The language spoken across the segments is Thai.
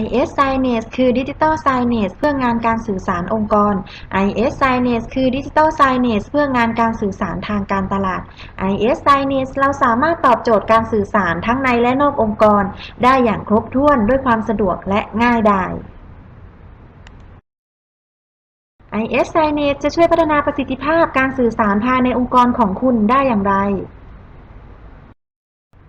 IS Signage คือ Digital Signage เพื่องานการสื่อสารองค์กร IS Signage คือ Digital Signage เพื่องานการสื่อสารทางการตลาด IS Signage เราสามารถตอบโจทย์การสื่อสารทั้งในและนอกองค์กร ได้อย่างครบถ้วนด้วยความสะดวกและง่ายดาย IS Signage จะช่วยพัฒนาประสิทธิภาพการสื่อสารภายในองค์กรของคุณได้อย่างไร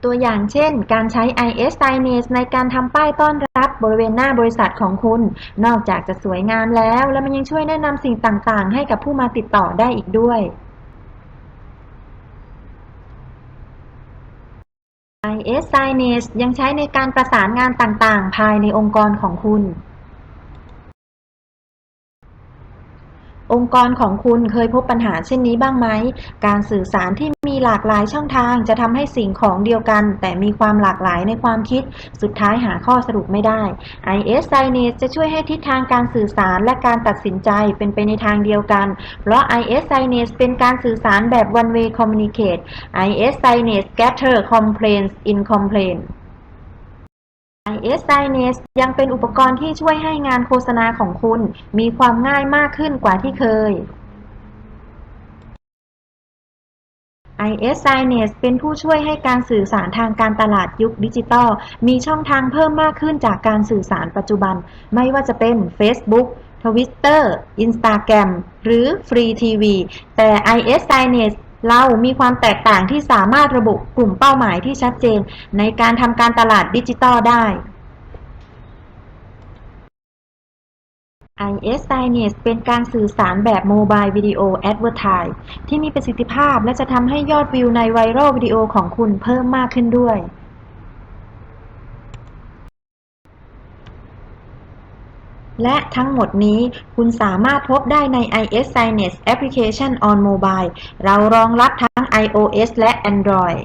ตัวอย่างเช่น การใช้ IS Signage ในการทำป้ายต้อนรับบริเวณหน้าบริษัทของคุณ นอกจากจะสวยงามแล้ว และมันยังช่วยแนะนำสิ่งต่างๆ ให้กับผู้มาติดต่อได้อีกด้วย IS Signage ยังใช้ในการประสานงานต่างๆ ภายในองค์กรของคุณ องค์กรของคุณเคยพบปัญหาเช่นนี้บ้างไหม การสื่อสารที่มีหลากหลายช่องทางจะทำให้สิ่งของเดียวกัน แต่มีความหลากหลายในความคิด สุดท้ายหาข้อสรุปไม่ได้ IS Signage จะช่วยให้ทิศทางการสื่อสารและการตัดสินใจเป็นไปในทางเดียวกัน เพราะ IS Signage เป็นการสื่อสารแบบ one way communicate IS Signage gather complaints in complaint IS Signage ยังเป็นอุปกรณ์ที่ช่วยให้งานโฆษณาของคุณ มีความง่ายมากขึ้นกว่าที่เคย IS Signage เป็นผู้ช่วยให้การสื่อสารทางการตลาดยุคดิจิทัลมีช่องทางเพิ่มมากขึ้นจากการสื่อสารปัจจุบัน ไม่ว่าจะเป็น Facebook Twitter Instagram หรือ Free TV แต่ IS Signage เรามีความแตกต่างที่สามารถระบุกลุ่มเป้าหมายที่ชัดเจน ในการทำการตลาดดิจิทัลได้ IS d i n e s เป็นการสื่อสารแบบ Mobile Video Advertise ที่มีประสิทธิภาพและจะทำให้ยอดวิวในไวรัลวิดีโอของคุณเพิ่มมากขึ้นด้วย และทั้งหมดนี้คุณสามารถพบได้ใน IS Signage Application on Mobile เรารองรับทั้ง iOS และ Android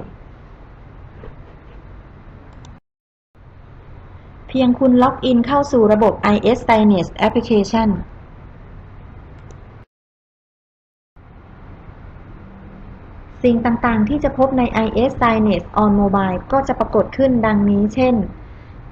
เพียงคุณล็อกอินเข้าสู่ระบบ IS Signage Application สิ่งต่าง ๆ ที่จะพบใน IS Signage on Mobile ก็จะปรากฏขึ้นดังนี้ เช่น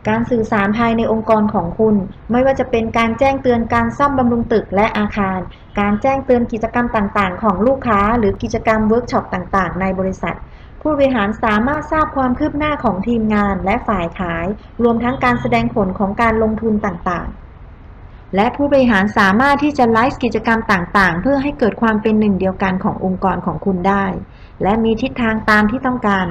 การสื่อสารภายในองค์กรของคุณ ไม่ว่าจะเป็นการแจ้งเตือนการซ่อมบำรุงตึกและอาคาร การแจ้งเตือนกิจกรรมต่างๆ ของลูกค้า หรือกิจกรรมเวิร์กช็อปต่างๆ ในบริษัท ผู้บริหารสามารถทราบความคืบหน้าของทีมงานและฝ่ายขาย รวมทั้งการแสดงผลของการลงทุนต่างๆ และผู้บริหารสามารถที่จะไลฟ์กิจกรรมต่างๆ เพื่อให้เกิดความเป็นหนึ่งเดียวกันขององค์กรของคุณได้ และมีทิศทางตามที่ต้องการ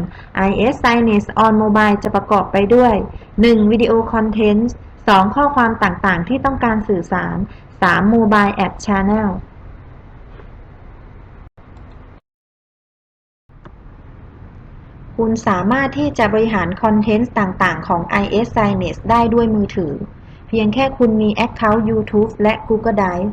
IS Signage on Mobile จะประกอบไปด้วย 1. วิดีโอคอนเทนต์ 2. ข้อความต่างๆ ที่ต้องการสื่อสาร 3. Mobile Ad Channel คุณสามารถที่จะบริหารคอนเทนต์ต่างๆ ของ IS Signage ได้ด้วยมือถือ เพียงแค่คุณมี Account YouTube และ Google Drive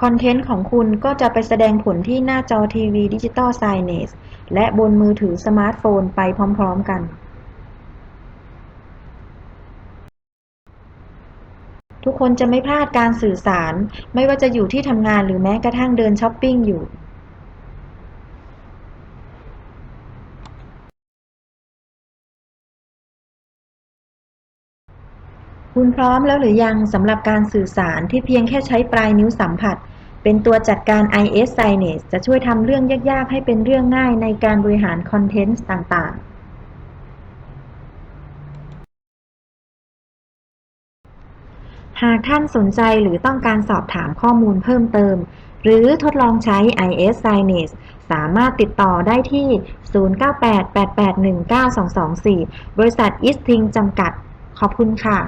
คอนเทนต์ของคุณก็จะไปแสดงผลที่หน้าจอทีวีดิจิตอลไซเนสและบนมือถือสมาร์ทโฟนไปพร้อมๆกัน ทุกคนจะไม่พลาดการสื่อสาร ไม่ว่าจะอยู่ที่ทำงานหรือแม้กระทั่งเดินช้อปปิ้งอยู่ คุณพร้อมแล้วหรือยังสำหรับการสื่อสารที่เพียงแค่ใช้ปลายนิ้วสัมผัส เป็นตัวจัดการ IS Signage จะช่วยทำเรื่องยาก ๆ ให้เป็นเรื่องง่ายในการบริหารคอนเทนต์ต่างๆ หากท่านสนใจหรือต้องการสอบถามข้อมูลเพิ่มเติม หรือทดลองใช้ IS Signage สามารถติดต่อได้ที่ 0988819224 บริษัท Easting จำกัด ขอบคุณค่ะ